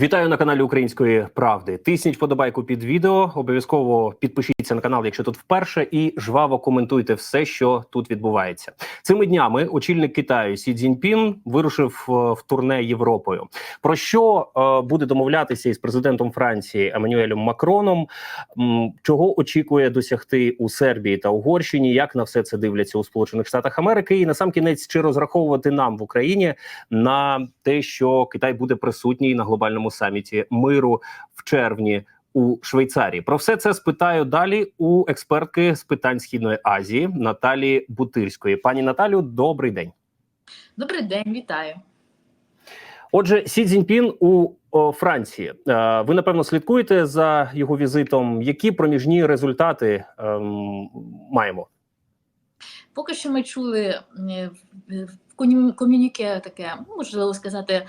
Вітаю на каналі Української Правди. Тисніть вподобайку під відео. Обов'язково підпишіться на канал, якщо тут вперше, і жваво коментуйте все, що тут відбувається. Цими днями очільник Китаю Сі Цзіньпін вирушив е, в турне Європою. Про що е, буде домовлятися із президентом Франції Еммануелем Макроном? Чого очікує досягти у Сербії та Угорщині? Як на все це дивляться у Сполучених Штатах Америки? І на сам кінець чи розраховувати нам в Україні на те, що Китай буде присутній на глобальному саміті миру в червні у Швейцарії. Про все це спитаю далі у експертки з питань східної Азії Наталії Бутирської. Пані Наталю, добрий день. Добрий день, вітаю. Отже, Сі Цзіньпін у о, Франції. Е, ви напевно слідкуєте за його візитом. Які проміжні результати ем, маємо? Поки що ми чули е, ком'юніке таке, ну, можливо сказати,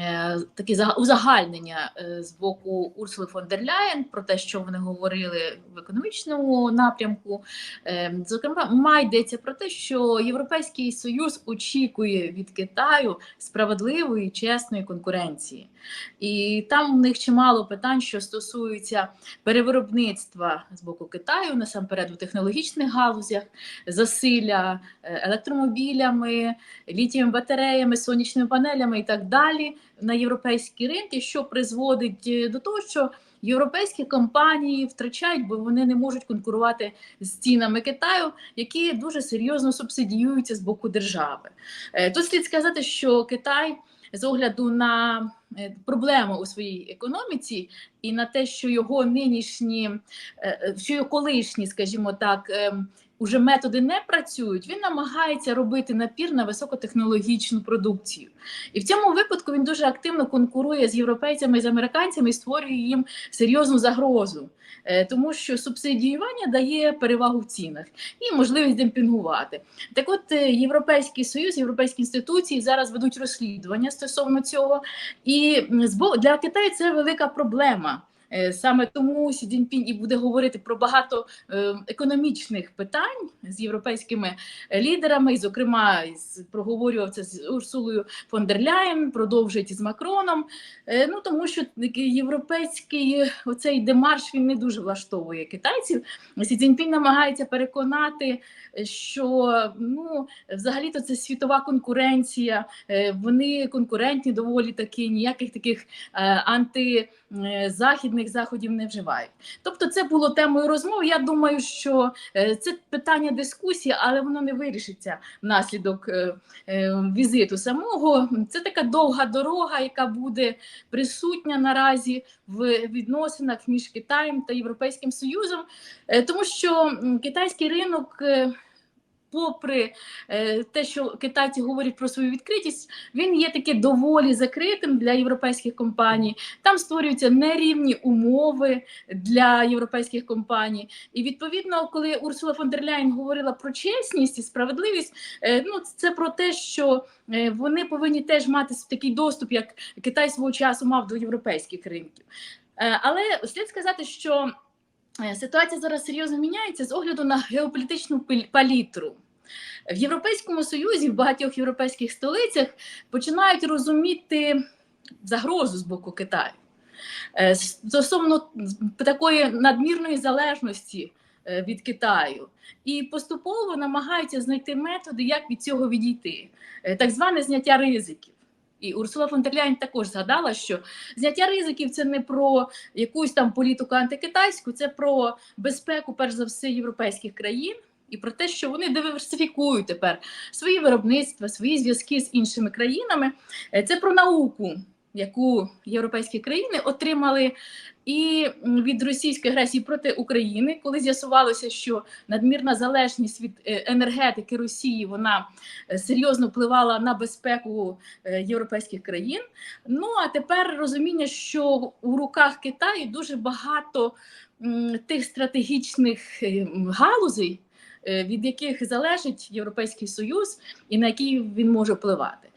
е, таке за- узагальнення е, з боку Урсули фон дер Ляєн про те, що вони говорили в економічному напрямку. Е, Зокрема, йдеться про те, що Європейський Союз очікує від Китаю справедливої чесної конкуренції. І там у них чимало питань, що стосуються перевиробництва з боку Китаю, насамперед у технологічних галузях, засилля електромобілями, літієм батареями, сонячними панелями і так далі на європейські ринки, що призводить е, до того, що європейські компанії втрачають, бо вони не можуть конкурувати з цінами Китаю, які дуже серйозно субсидіюються з боку держави. Е, Тут слід сказати, що Китай з огляду на е, проблеми у своїй економіці і на те, що його нинішні, що його колишні, скажімо так, ем, уже методи не працюють, він намагається робити напір на високотехнологічну продукцію. І в цьому випадку він дуже активно конкурує з європейцями і з американцями і створює їм серйозну загрозу, Е, тому що субсидіювання дає перевагу в цінах і можливість демпінгувати. Так от е, Європейський Союз, європейські інституції зараз ведуть розслідування стосовно цього. І для Китаю це велика проблема. Е, Саме тому Сі Цзіньпінь і буде говорити про багато е, економічних питань з європейськими е, лідерами, і, зокрема, проговорював це з Урсулою фон дер Ляєн, продовжить із Макроном. Ну тому що європейський оцей демарш він не дуже влаштовує китайців. Сі Цзіньпінь намагається переконати, що ну взагалі-то це світова конкуренція. Вони конкурентні доволі такі, ніяких таких е, е, заходів не вживають. Тобто, це було темою розмови. Я думаю, що е, це питання дискусії, але воно не вирішиться внаслідок е, е, візиту самого. Це така довга дорога, яка буде присутня наразі в відносинах між Китаєм та Європейським Союзом, тому що китайський ринок. Попри е, те, що китайці говорять про свою відкритість, він є таки доволі закритим для європейських компаній. Там створюються нерівні умови для європейських компаній. І відповідно, коли Урсула фон дер Ляйн говорила про чесність і справедливість, е, ну це про те, що е, вони повинні теж мати такий доступ, як Китай свого часу мав до європейських ринків. Але слід сказати, що ситуація зараз серйозно міняється з огляду на геополітичну палітру. В Європейському Союзі, в багатьох європейських столицях починають розуміти загрозу з боку Китаю. Е, Стосовно такої надмірної залежності е, від Китаю, і поступово намагаються знайти методи, як від цього відійти, Е, так зване зняття ризиків. І Урсула фон дер Ляйн також згадала, що зняття ризиків це не про якусь там політику антикитайську, це про безпеку, перш за все, європейських країн. І про те, що вони диверсифікують тепер свої виробництва, свої зв'язки з іншими країнами. Е, Це про науку, яку європейські країни отримали і від російської агресії проти України, коли з'ясувалося, що надмірна залежність від е, енергетики Росії вона е, серйозно впливала на безпеку е, європейських країн. Ну а тепер розуміння, що у руках Китаю дуже багато тих стратегічних галузей. Від яких залежить Європейський Союз і на які він може впливати,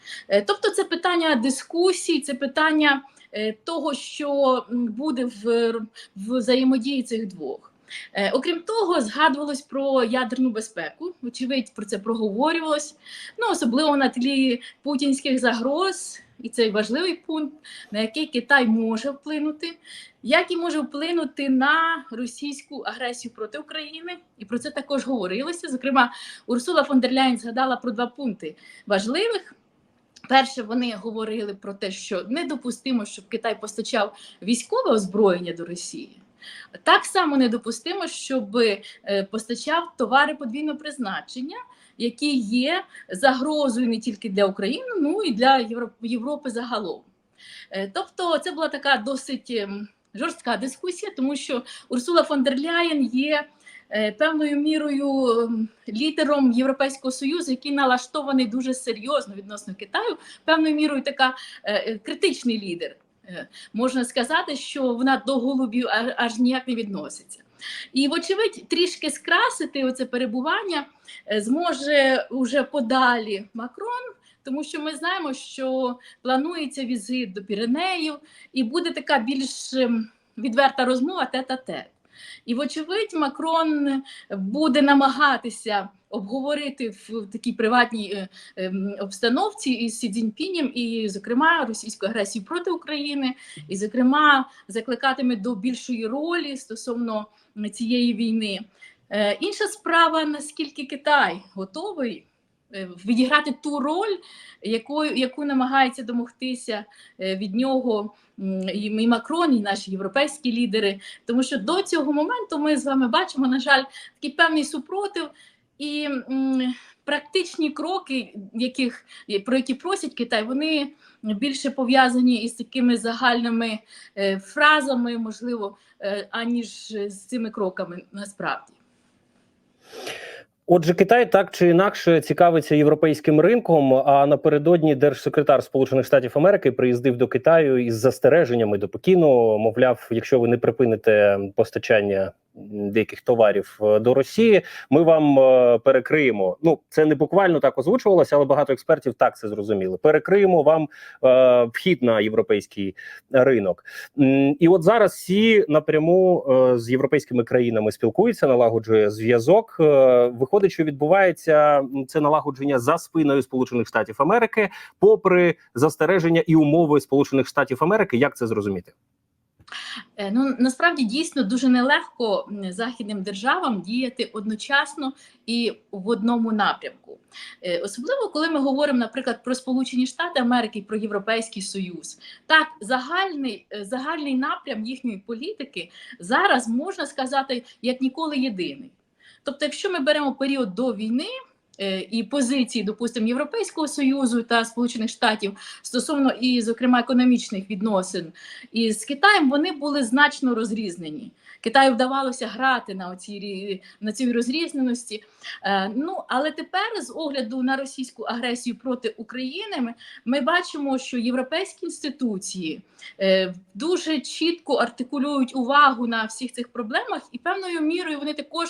тобто це питання дискусій, це питання е, того, що буде в, в взаємодії цих двох. Е, Окрім того, згадувалось про ядерну безпеку. Вочевидь, про це проговорювалось. Ну, особливо на тлі путінських загроз і це важливий пункт, на який Китай може вплинути, як і може вплинути на російську агресію проти України. І про це також говорилося. Зокрема, Урсула фон дер Ляйн згадала про два пункти важливих. Перше, вони говорили про те, що недопустимо, щоб Китай постачав військове озброєння до Росії. Так само недопустимо, щоб е, постачав товари подвійного призначення, які є загрозою не тільки для України, ну і для Європи загалом. Е, Тобто, це була така досить ем, жорстка дискусія, тому що Урсула фон дер Ляєн є певною мірою лідером Європейського союзу, який налаштований дуже серйозно відносно Китаю, певною мірою така е, е, критичний лідер. Е, Можна сказати, що вона до голубів аж ніяк не відноситься. І, вочевидь, трішки скрасити оце перебування е, зможе уже подалі Макрон, тому що ми знаємо, що планується візит до Піренеїв, і буде така більш відверта розмова тет-а-тет. І, вочевидь, Макрон буде намагатися обговорити в такій приватній е, ем, обстановці із Сі Цзіньпінем, і, зокрема, російську агресію проти України, і, зокрема, закликатиме до більшої ролі стосовно цієї війни. Е, Інша справа, наскільки Китай готовий е, відіграти ту роль, якою, яку намагається домогтися е, від нього і Макрон, і наші європейські лідери. Тому що до цього моменту ми з вами бачимо, на жаль, такий певний супротив і практичні кроки, яких, про які просять Китай, вони більше пов'язані із такими загальними е, фразами, можливо, е, аніж з цими кроками насправді. Отже, Китай так чи інакше цікавиться європейським ринком. А напередодні держсекретар Сполучених Штатів Америки приїздив до Китаю із застереженнями до Пекіну. Мовляв, якщо ви не припините постачання деяких товарів е, до Росії, ми вам е, перекриємо. Ну це не буквально так озвучувалося, але багато експертів так це зрозуміли. Перекриємо вам е, вхід на європейський ринок. І от зараз всі напряму з європейськими країнами спілкуються, налагоджує зв'язок. Виходить, що відбувається це налагодження за спиною Сполучених Штатів Америки, попри застереження і умови Сполучених Штатів Америки. Як це зрозуміти? Е, Ну насправді дійсно дуже нелегко західним державам діяти одночасно і в одному напрямку. Е, Особливо коли ми говоримо, наприклад, про Сполучені Штати Америки про Європейський Союз. Так, загальний, е, загальний напрям їхньої політики зараз можна сказати як ніколи єдиний. Тобто, якщо ми беремо період до війни. Е, І позиції, допустимо, Європейського союзу та Сполучених Штатів стосовно і, зокрема, економічних відносин і з Китаєм вони були значно розрізнені. Китаю вдавалося грати на оцій рі- на цій розрізненості. Е, ну але тепер, з огляду на російську агресію проти України, ми, ми бачимо, що європейські інституції е, дуже чітко артикулюють увагу на всіх цих проблемах, і певною мірою вони також.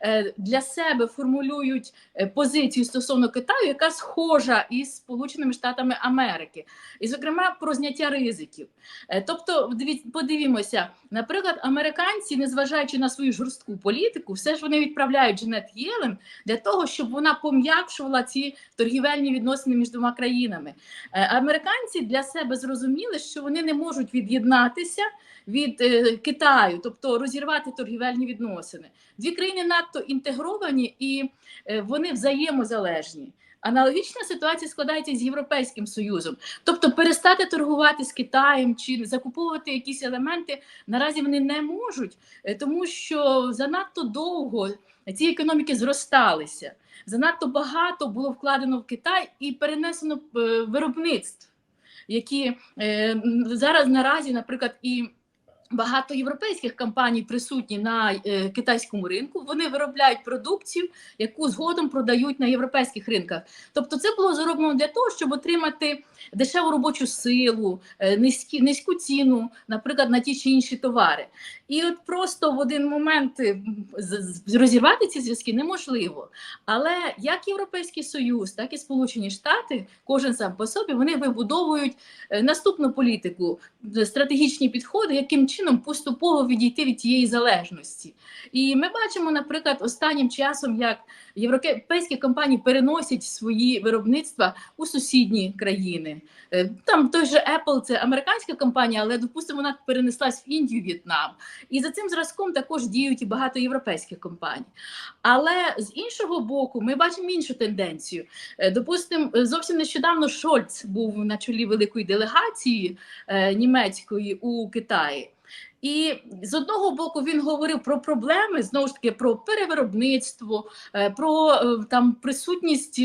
Е, Для себе формулюють е, позицію стосовно Китаю, яка схожа із Сполученими Штатами Америки, і, зокрема, про зняття ризиків. Е, Тобто, подивімося, наприклад, американці, незважаючи на свою жорстку політику, все ж вони відправляють Дженет Єлен для того, щоб вона пом'якшувала ці торгівельні відносини між двома країнами. Американці для себе зрозуміли, що вони не можуть від'єднатися від Китаю, тобто розірвати торгівельні відносини. Дві країни надто інтегровані і е, вони взаємозалежні. Аналогічна ситуація складається з Європейським Союзом. Тобто перестати торгувати з Китаєм чи закуповувати якісь елементи наразі вони не можуть, е, тому що занадто довго ці економіки зросталися. Занадто багато було вкладено в Китай і перенесено е, виробництв, які зараз наразі, наприклад, і Багато європейських компаній присутні на е, китайському ринку. Вони виробляють продукцію, яку згодом продають на європейських ринках. Тобто, це було зроблено для того, щоб отримати дешеву робочу силу, е, низькі, низьку ціну, наприклад, на ті чи інші товари. І от просто в один момент розірвати ці зв'язки неможливо. Але як Європейський Союз, так і Сполучені Штати, кожен сам по собі, вони вибудовують е, наступну політику, е, стратегічні підходи, яким чином поступово відійти від тієї залежності. І ми бачимо, наприклад, останнім часом, як європейські компанії переносять свої виробництва у сусідні країни. Е, Там той же Apple це американська компанія, але допустимо, вона перенеслась в Індію, В'єтнам. І за цим зразком також діють і багато європейських компаній. Але з іншого боку, ми бачимо іншу тенденцію. Е, Допустимо, зовсім нещодавно Шольц був на чолі великої делегації е, німецької у Китаї. І з одного боку він говорив про проблеми знову ж таки про перевиробництво, е, про е, там присутність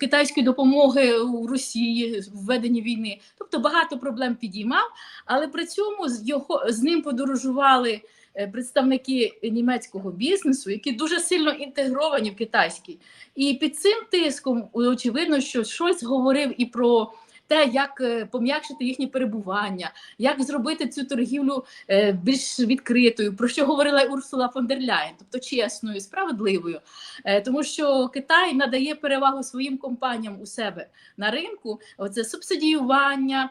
китайської допомоги у Росії в веденні війни. Тобто багато проблем підіймав, але при цьому з його з ним подорожували е, представники німецького бізнесу, які дуже сильно інтегровані в китайський. І під цим тиском очевидно, що Шольц говорив і про те, як е, пом'якшити їхнє перебування, як зробити цю торгівлю е, більш відкритою, про що говорила Урсула фон дер Ляєн, тобто чесною, справедливою, Е, тому що Китай надає перевагу своїм компаніям у себе на ринку. Оце субсидіювання,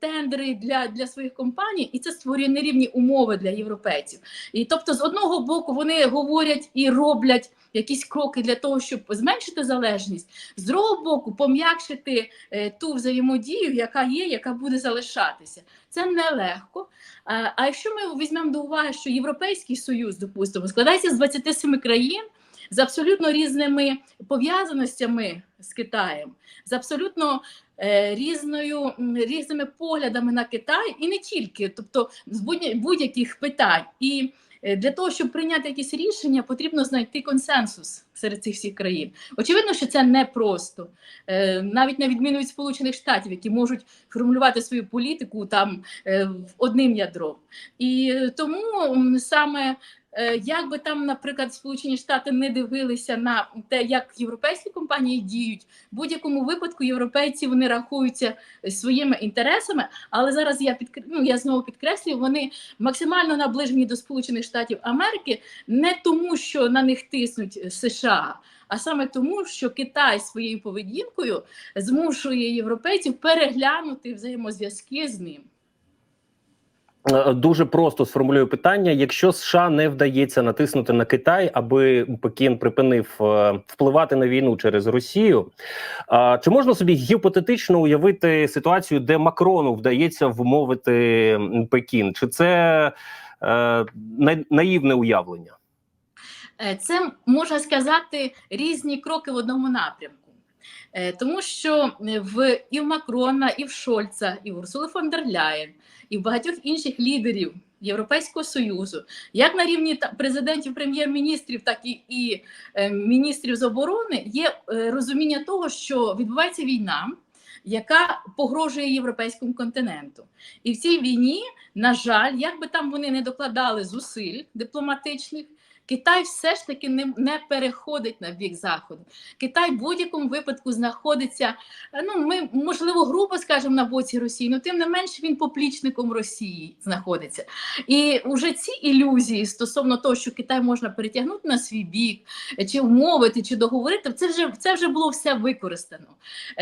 тендери для, для своїх компаній, і це створює нерівні умови для європейців. І тобто, з одного боку, вони говорять і роблять. Якісь кроки для того, щоб зменшити залежність, з другого боку, пом'якшити ту взаємодію, яка є, яка буде залишатися. Це нелегко. А, якщо ми візьмемо до уваги, що Європейський Союз, допустимо, складається з 27 країн з абсолютно різними пов'язаностями з Китаєм, з абсолютно е, різною різними поглядами на Китай, і не тільки, тобто з будь- будь-яких питань. І для того, щоб прийняти якісь рішення, потрібно знайти консенсус серед цих всіх країн. Очевидно, що це непросто. Е, навіть на відміну від Сполучених Штатів, які можуть формулювати свою політику там е, одним ядром. І е, тому саме е, як би там, наприклад, Сполучені Штати не дивилися на те, як європейські компанії діють, в будь-якому випадку європейці вони рахуються своїми інтересами, але зараз я підкр... ну, я знову підкреслюю, вони максимально наближені до Сполучених Штатів Америки не тому, що на них тиснуть США. А саме тому, що Китай своєю поведінкою змушує європейців переглянути взаємозв'язки з ним. Е, Дуже просто сформулюю питання: якщо США не вдається натиснути на Китай, аби Пекін припинив е, впливати на війну через Росію, чи можна собі гіпотетично уявити ситуацію, де Макрону вдається вмовити Пекін? Чи це е, наївне уявлення? Е, Це можна сказати різні кроки в одному напрямку. Е, Тому що е, в і в Макрона, і в Шольца, і в Урсули фон дер Ляєн, і в багатьох інших лідерів Європейського союзу, як на рівні президентів, прем'єр-міністрів, так і, і е, міністрів з оборони, є розуміння того, що відбувається війна, яка погрожує європейському континенту. І в цій війні, на жаль, як би там вони не докладали зусиль дипломатичних. Китай все ж таки не, не переходить на бік заходу. Китай в будь-якому випадку знаходиться. Ну ми можливо грубо скажемо на боці Росії, але тим не менше він поплічником Росії знаходиться. І вже ці ілюзії стосовно того, що Китай можна перетягнути на свій бік, чи вмовити, чи договорити, це вже це вже було все використано.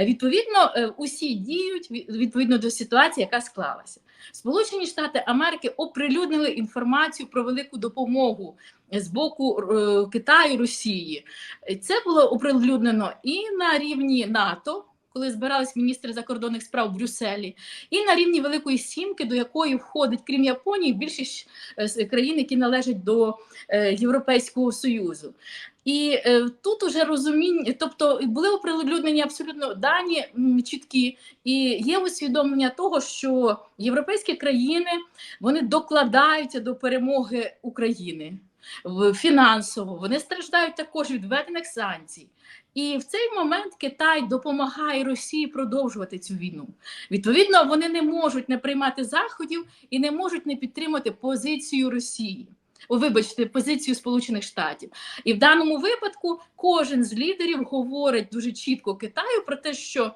Відповідно, е, усі діють відповідно до ситуації, яка склалася. Сполучені Штати Америки оприлюднили інформацію про велику допомогу з боку е, Китаю Росії. Це було оприлюднено і на рівні НАТО. Коли збирались міністри закордонних справ в Брюсселі, і на рівні Великої Сімки, до якої входить, крім Японії, більшість е, країн, які належать до е, Європейського Союзу. І тут уже розуміння, тобто були оприлюднені абсолютно дані чіткі, і є усвідомлення того, що європейські країни вони докладаються до перемоги України фінансово. Вони страждають також від введених санкцій. І в цей момент Китай допомагає Росії продовжувати цю війну. Відповідно, вони не можуть не приймати заходів і не можуть не підтримати позицію Росії. О, вибачте, позицію Сполучених Штатів. І в даному випадку кожен з лідерів говорить дуже чітко Китаю про те, що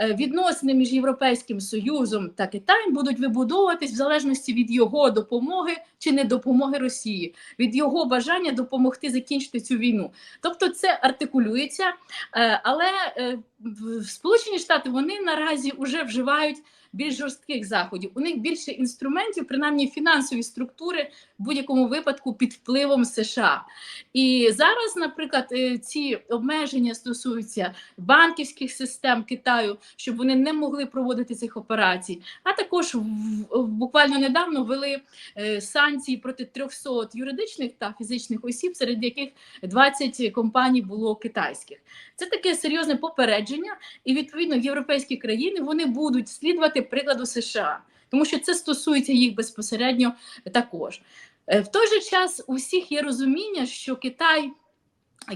відносини між Європейським Союзом та Китаєм будуть вибудовуватись в залежності від його допомоги чи не допомоги Росії, від його бажання допомогти закінчити цю війну. Тобто це артикулюється, е, але е, Сполучені Штати вони наразі вже вживають більш жорстких заходів. У них більше інструментів, принаймні фінансові структури в будь-якому випадку під впливом США. І зараз, наприклад, е, ці обмеження стосуються банківських систем Китаю, щоб вони не могли проводити цих операцій. А також буквально недавно ввели е, санкції проти 300 юридичних та фізичних осіб, серед яких 20 компаній було китайських. Це таке серйозне попередження, і відповідно європейські країни вони будуть слідувати прикладу США, тому що це стосується їх безпосередньо також. Е, В той же час у всіх є розуміння, що Китай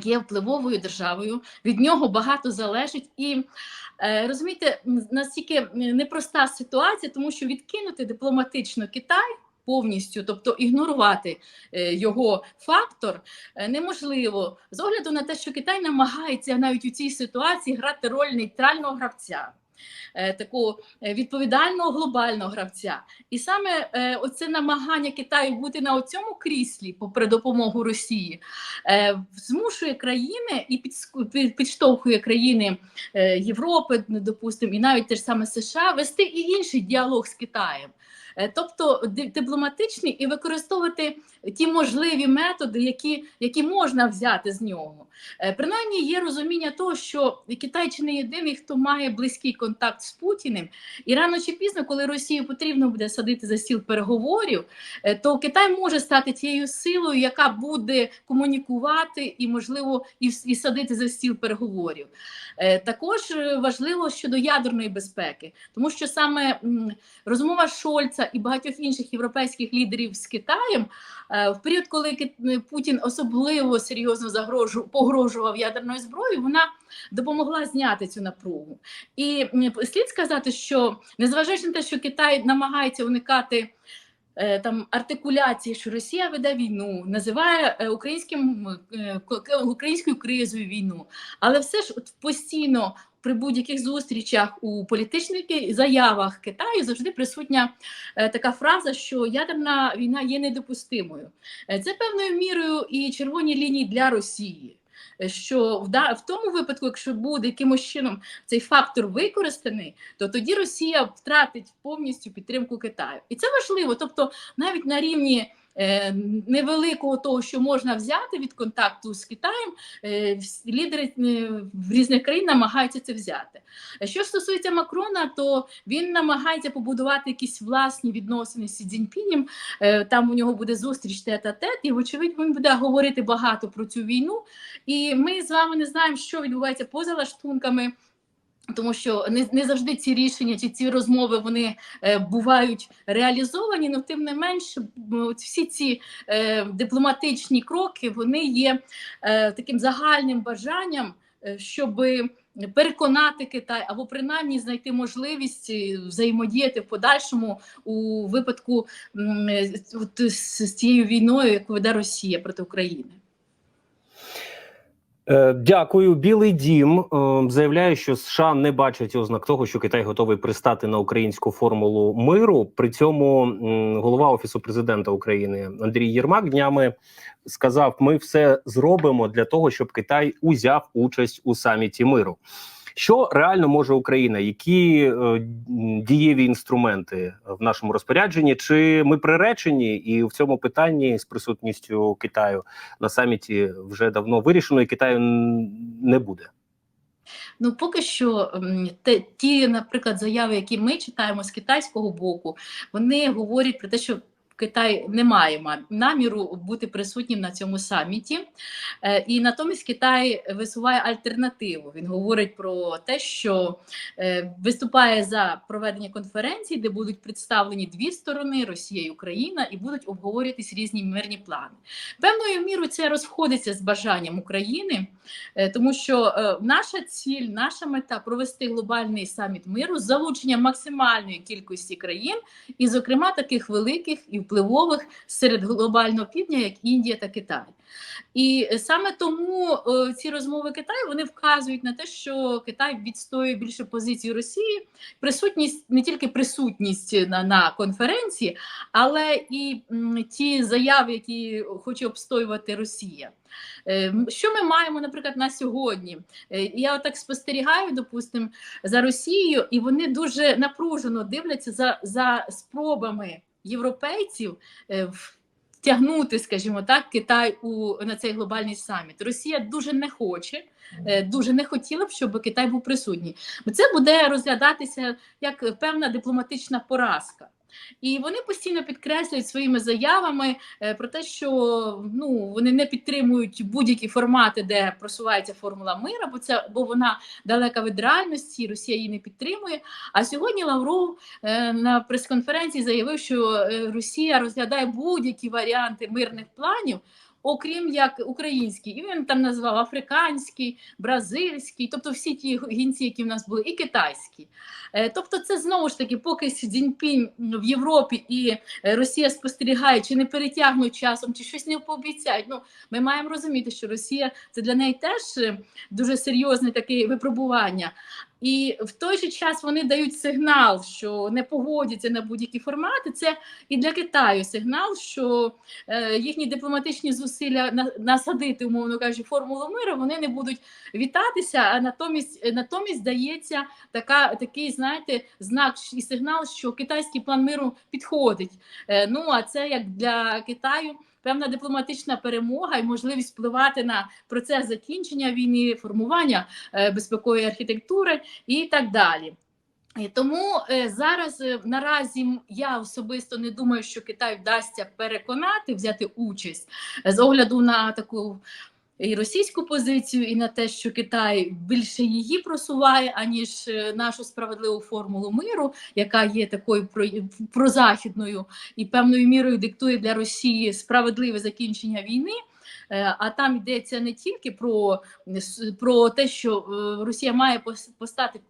є впливовою державою, від нього багато залежить і. е, Розумієте, настільки непроста ситуація, тому що відкинути дипломатично Китай повністю, тобто ігнорувати е, його фактор, е, неможливо з огляду на те, що Китай намагається навіть у цій ситуації грати роль нейтрального гравця. Е, Такого е, відповідального глобального гравця, і саме е, оце намагання Китаю бути на цьому кріслі, попри допомогу Росії, змушує країни і підштовхує країни Європи, допустимо, і навіть те ж саме США вести і інший діалог з Китаєм. Е, Тобто ди- дипломатичний і використовувати ті можливі методи, які, які можна взяти з нього. Е, Принаймні є розуміння того, що Китай чи не єдиний, хто має близький контакт з Путіним, і рано чи пізно, коли Росію потрібно буде садити за стіл переговорів, е, то Китай може стати тією силою, яка буде комунікувати і, можливо, і, і садити за стіл переговорів. Також важливо щодо ядерної безпеки, тому що саме розмова Шольца і багатьох інших європейських лідерів з Китаєм е, в період, коли Кит- Путін особливо серйозно загрожу, погрожував ядерною зброєю, вона допомогла зняти цю напругу. І слід сказати, що незважаючи на те, що Китай намагається уникати. е, Там артикуляції, що Росія веде війну, називає е, українським е, українською кризою війну, але все ж постійно при будь-яких зустрічах у політичних заявах Китаю завжди присутня е, така фраза, що ядерна війна є недопустимою. Е, Це певною мірою і червоні лінії для Росії. е, Що в, да- в тому випадку, якщо буде якимось чином цей фактор використаний, то тоді Росія втратить повністю підтримку Китаю, і це важливо. Тобто, навіть на рівні невеликого того, що можна взяти від контакту з Китаєм, е, лідери е, в різних країн намагаються це взяти. Що стосується Макрона, то він намагається побудувати якісь власні відносини з Сі. Е, Там у нього буде зустріч тет-а-тет, і вочевидь він буде говорити багато про цю війну. І ми з вами не знаємо, що відбувається поза лаштунками. Тому що не, не завжди ці рішення чи ці розмови вони е, бувають реалізовані, але тим не менш, всі ці е, дипломатичні кроки вони є е, таким загальним бажанням, е, щоб переконати Китай або принаймні знайти можливість е, взаємодіяти в подальшому у випадку е, з, з цією війною, яку веде Росія проти України. Е, Дякую. Білий дім е, заявляє, що США не бачать ознак того, що Китай готовий пристати на українську формулу миру. При цьому голова офісу президента України Андрій Єрмак днями сказав: ми все зробимо для того, щоб Китай узяв участь у саміті миру. Що реально може Україна? Які е, дієві інструменти в нашому розпорядженні? Чи ми приречені? І в цьому питанні з присутністю Китаю на саміті вже давно вирішено, і Китаю не буде. Ну, поки що те, ті, наприклад, заяви, які ми читаємо з китайського боку, вони говорять про те, що Китай не має наміру бути присутнім на цьому саміті, Е, і натомість Китай висуває альтернативу. Він говорить про те, що е, виступає за проведення конференції, де будуть представлені дві сторони Росія і Україна, і будуть обговорюватись різні мирні плани. Певною мірою це розходиться з бажанням України. Е, Тому що наша ціль, наша мета провести глобальний саміт миру з залученням максимальної кількості країн, і, зокрема, таких великих і впливових серед глобального півдня, як Індія та Китай. І саме тому е, ці розмови Китаю вони вказують на те, що Китай відстоює більше позицію Росії, присутність не тільки присутність на, на конференції, але і ті заяви, які хоче обстоювати Росія. Е, Що ми маємо, наприклад, на сьогодні? Е, Я отак спостерігаю, допустимо, за Росією, і вони дуже напружено дивляться за, за спробами європейців е, втягнути, скажімо так, Китай у на цей глобальний саміт. Росія дуже не хоче, е, дуже не хотіла б, щоб Китай був присутній. Це буде розглядатися як певна дипломатична поразка. І вони постійно підкреслюють своїми заявами е, про те, що ну вони не підтримують будь-які формати, де просувається формула мира, бо це бо вона далека від реальності, Росія її не підтримує. А сьогодні Лавров е, на прес-конференції заявив, що е, Росія розглядає будь-які варіанти мирних планів. Окрім як український, і він там назвав африканський, бразильський, тобто всі ті гінці, які в нас були, і китайські. Е, Тобто, це знову ж таки, поки Сі Цзіньпінь в Європі і е, Росія спостерігає, чи не перетягнуть часом, чи щось не пообіцяють. Ну, ми маємо розуміти, що Росія це для неї теж е, дуже серйозне таке випробування. І в той же час вони дають сигнал, що не погодяться на будь-які формати. Це і для Китаю сигнал, що е, їхні дипломатичні зусилля на, насадити, умовно кажучи, формулу миру, вони не будуть вітатися. А натомість натомість дається така такий, знаєте, знак і сигнал, що китайський план миру підходить. Е, ну а це як для Китаю. Певна дипломатична перемога і можливість впливати на процес закінчення війни, формування е, безпекової архітектури і так далі. Тому е, зараз е, наразі я особисто не думаю, що Китай вдасться переконати взяти участь з огляду на таку і російську позицію, і на те, що Китай більше її просуває, аніж е, нашу справедливу формулу миру, яка є такою про- прозахідною і певною мірою диктує для Росії справедливе закінчення війни. Е, А там йдеться не тільки про, про те, що е, Росія має пос- постати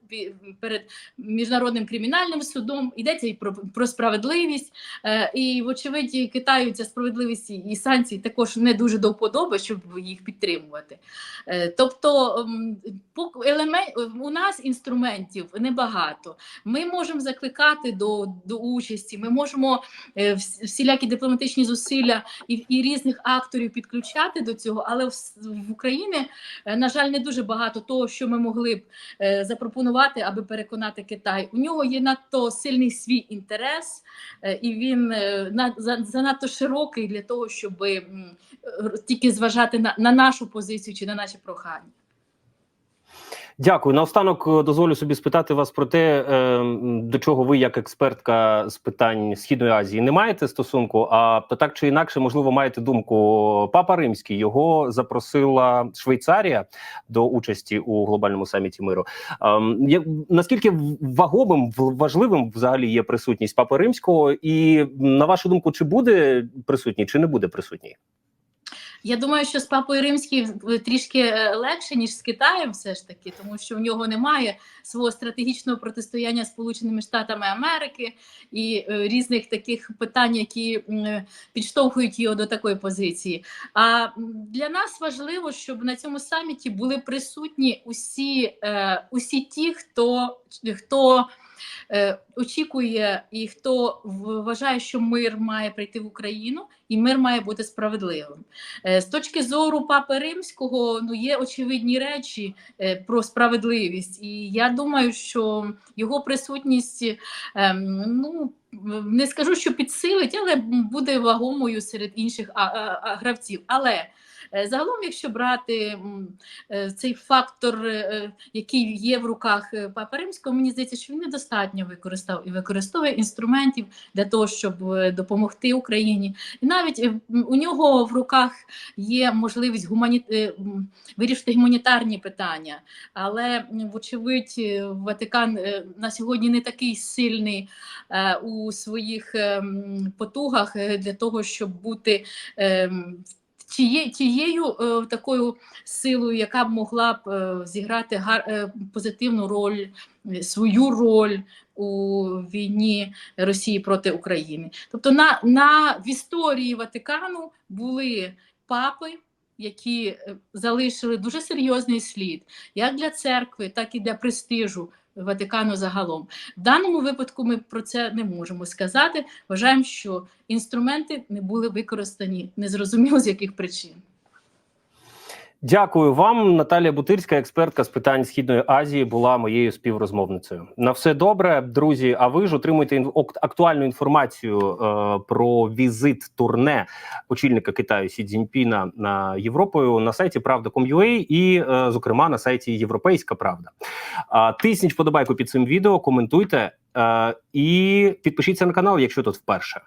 перед міжнародним кримінальним судом, йдеться і про, про справедливість. Е, І, вочевидь, Китаю ця справедливість і- санкції також не дуже до вподоби, щоб їх підтримувати. Тобто пок- елемент, у нас інструментів небагато. Ми можемо закликати до, до участі, ми можемо всілякі дипломатичні зусилля і, і різних акторів підключати до цього, але в, в Україні, е, на жаль, не дуже багато того, що ми могли б е, запропонувати, аби переконати Китай. У нього є надто сильний свій інтерес, е, і він на, за- занадто широкий для того, щоб тільки зважати на, на нашу позицію чи на наші прохання. Дякую. Наостанок е, дозволю собі спитати вас про те, е, до чого ви, як експертка з питань Східної Азії, не маєте стосунку. А то так чи інакше, можливо, маєте думку. Папа Римський його запросила Швейцарія до участі у глобальному саміті миру. Ем, наскільки вагомим важливим взагалі є присутність Папи Римського, і на вашу думку, чи буде присутній, чи не буде присутній? Я думаю, що з папою римським трішки е, легше, ніж з Китаєм, все ж таки, тому що в нього немає свого стратегічного протистояння Сполученими Штатами Америки і е, різних таких питань, які підштовхують його до такої позиції. А для нас важливо, щоб на цьому саміті були присутні усі, е, усі ті, хто, хто е, очікує і хто вважає, що мир має прийти в Україну, і мир має бути справедливим. Е, З точки зору папи римського, ну є очевидні речі е, про справедливість, і я думаю, що його присутність ем, ну. Не скажу, що підсилить, але буде вагомою серед інших гравців. Але е, загалом, якщо брати е, цей фактор, е, який є в руках е, Папи Римського, мені здається, що він недостатньо використав і використовує інструментів для того, щоб е, допомогти Україні. І навіть е, у нього в руках є можливість гумані... е, вирішити гуманітарні питання. Але, вочевидь, е, Ватикан е, на сьогодні не такий сильний е, у своїх е, потугах е, для того, щоб бути. Тіє- Тією е, такою силою, яка б могла б е, зіграти гар, е, позитивну роль, е, свою роль у війні Росії проти України. Тобто на, на в історії Ватикану були папи, які е, залишили дуже серйозний слід як для церкви, так і для престижу Ватикану загалом. В даному випадку ми про це не можемо сказати. Вважаємо, що інструменти не були використані незрозуміло з яких причин. Дякую вам. Наталія Бутирська, експертка з питань східної Азії, була моєю співрозмовницею. На все добре, друзі. А ви ж отримуєте актуальну інформацію е, про візит турне очільника Китаю Сі Цзіньпіна на Європою на сайті Правда.com.ua і, е, зокрема, на сайті Європейська Правда. А, тисніть вподобайку під цим відео, коментуйте е, і підпишіться на канал, якщо тут вперше.